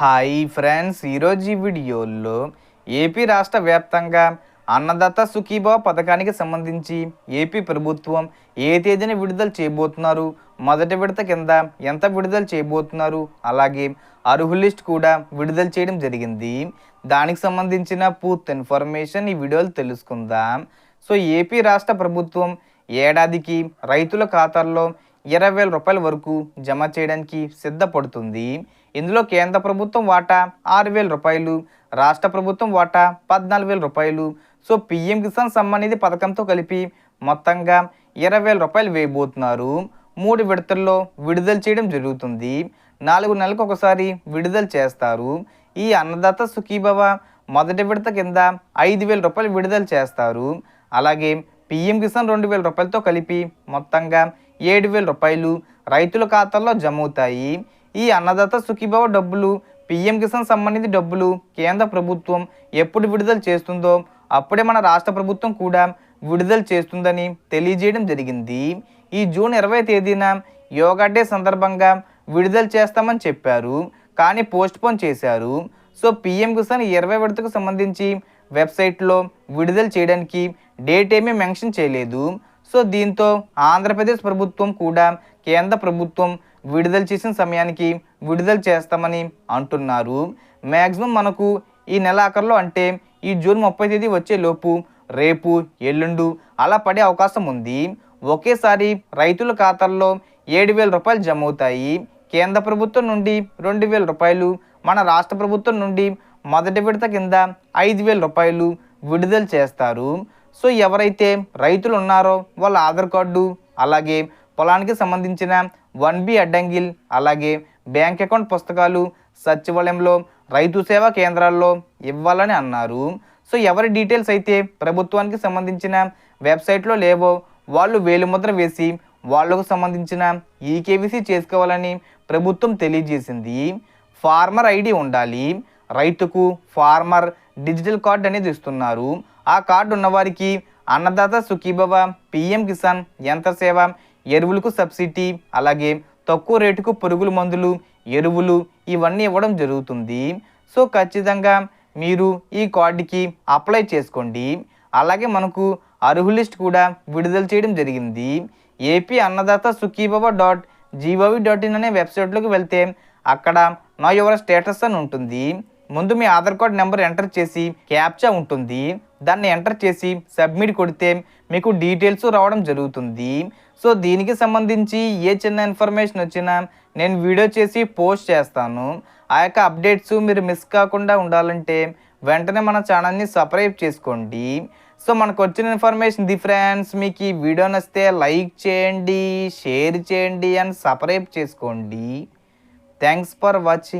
Hi friends ఈరోజు ఈ వీడియోలో ఏపీ రాష్ట్ర వ్యాప్తంగా అన్నదాత సుఖీభావ పథకానికి సంబంధించి ఏపీ ప్రభుత్వం ఏ తేదీన విడుదల చేయబోతున్నారు మొదటి విడత కింద ఎంత విడుదల చేయబోతున్నారు అలాగే అర్హు లిస్ట్ కూడా విడుదల చేయడం జరిగింది. దానికి సంబంధించిన పూర్తి ఇన్ఫర్మేషన్ ఈ వీడియోలో తెలుసుకుందాం. సో ఏపీ రాష్ట్ర ప్రభుత్వం ఏడాదికి రైతుల ఖాతాల్లో ఇరవై వేల రూపాయల వరకు జమ చేయడానికి సిద్ధపడుతుంది. ఇందులో కేంద్ర ప్రభుత్వం వాటా ఆరు వేల రూపాయలు రాష్ట్ర ప్రభుత్వం వాటా పద్నాలుగు వేల రూపాయలు. సో పిఎం కిసాన్ సమ్మాన్ నిధి పథకంతో కలిపి మొత్తంగా ఇరవై వేల రూపాయలు వేయబోతున్నారు. మూడు విడతల్లో విడుదల చేయడం జరుగుతుంది. నాలుగు నెలలకు ఒకసారి విడుదల చేస్తారు. ఈ అన్నదాత సుఖీభవ మొదటి విడత కింద ఐదు వేల రూపాయలు విడుదల చేస్తారు. అలాగే పిఎం కిసాన్ రెండు వేల రూపాయలతో కలిపి మొత్తంగా ఏడు వేల రూపాయలు రైతుల ఖాతాల్లో జమ అవుతాయి. ఈ అన్నదాత సుఖీభావ డబ్బులు పిఎం కిసాన్ సంబంధించి డబ్బులు కేంద్ర ప్రభుత్వం ఎప్పుడు విడుదల చేస్తుందో అప్పుడే మన రాష్ట్ర ప్రభుత్వం కూడా విడుదల చేస్తుందని తెలియజేయడం జరిగింది. ఈ జూన్ ఇరవై తేదీన యోగా డే సందర్భంగా విడుదల చేస్తామని చెప్పారు. కానీ పోస్ట్ పోన్ చేశారు. సో పిఎం కిసాన్ ఇరవై విడతకు సంబంధించి వెబ్సైట్లో విడుదల చేయడానికి డేట్ ఏమీ మెన్షన్ చేయలేదు. సో దీంతో ఆంధ్రప్రదేశ్ ప్రభుత్వం కూడా కేంద్ర ప్రభుత్వం విడుదల చేసిన సమయానికి విడుదల చేస్తామని అంటున్నారు. మ్యాక్సిమం మనకు ఈ నెల ఆఖరిలో అంటే ఈ జూన్ ముప్పై తేదీ వచ్చేలోపు రేపు ఎల్లుండు అలా పడే అవకాశం ఉంది. ఒకేసారి రైతుల ఖాతాల్లో ఏడు వేల రూపాయలు జమ అవుతాయి కేంద్ర ప్రభుత్వం నుండి రెండు వేల రూపాయలు మన రాష్ట్ర ప్రభుత్వం నుండి మొదటి విడత కింద ఐదు వేల రూపాయలు విడుదల చేస్తారు. సో ఎవరైతే రైతులు ఉన్నారో వాళ్ళ ఆధార్ కార్డు అలాగే పొలానికి సంబంధించిన వన్ బి అడ్డంగిల్ అలాగే బ్యాంక్ అకౌంట్ పుస్తకాలు సచివాలయంలో రైతు సేవా కేంద్రాల్లో ఇవ్వాలని అన్నారు. సో ఎవరి డీటెయిల్స్ అయితే ప్రభుత్వానికి సంబంధించిన వెబ్సైట్లో లేవో వాళ్ళు వేలిముద్ర వేసి వాళ్ళకు సంబంధించిన ఈకేవీసీ చేసుకోవాలని ప్రభుత్వం తెలియజేసింది. ఫార్మర్ ఐడి ఉండాలి. రైతుకు ఫార్మర్ డిజిటల్ కార్డ్ అనేది ఇస్తున్నారు. ఆ కార్డు ఉన్నవారికి అన్నదాత సుఖీభవ పిఎం కిసాన్ యంత్ర సేవ ఎరువులకు సబ్సిడీ అలాగే తక్కువ రేటుకు పురుగుల మందులు ఎరువులు ఇవన్నీ ఇవ్వడం జరుగుతుంది. సో ఖచ్చితంగా మీరు ఈ కార్డుకి అప్లై చేసుకోండి. అలాగే మనకు అర్హు లిస్ట్ కూడా విడుదల చేయడం జరిగింది. AP Annadata Sukhibhava dot G O V dot in అనే వెబ్సైట్లోకి వెళ్తే అక్కడ నా యువర్ స్టేటస్ అని ఉంటుంది. ముందు మీ ఆధార్ కార్డ్ నెంబర్ ఎంటర్ చేసి క్యాప్చా ఉంటుంది. దాన్ని ఎంటర్ చేసి సబ్మిట్ కొడితే మీకు డీటెయిల్స్ రావడం జరుగుతుంది. సో దీనికి సంబంధించి ఏ చిన్న ఇన్ఫర్మేషన్ వచ్చినా నేను వీడియో చేసి పోస్ట్ చేస్తాను. ఆ యొక్క అప్డేట్స్ మీరు మిస్ కాకుండా ఉండాలంటే వెంటనే మన ఛానల్ని సబ్స్క్రైబ్ చేసుకోండి. సో మనకు వచ్చిన ఇన్ఫర్మేషన్ ది ఫ్రెండ్స్ మీకు ఈ వీడియో నచ్చితే లైక్ చేయండి షేర్ చేయండి అండ్ సబ్స్క్రైబ్ చేసుకోండి. Thanks for watching.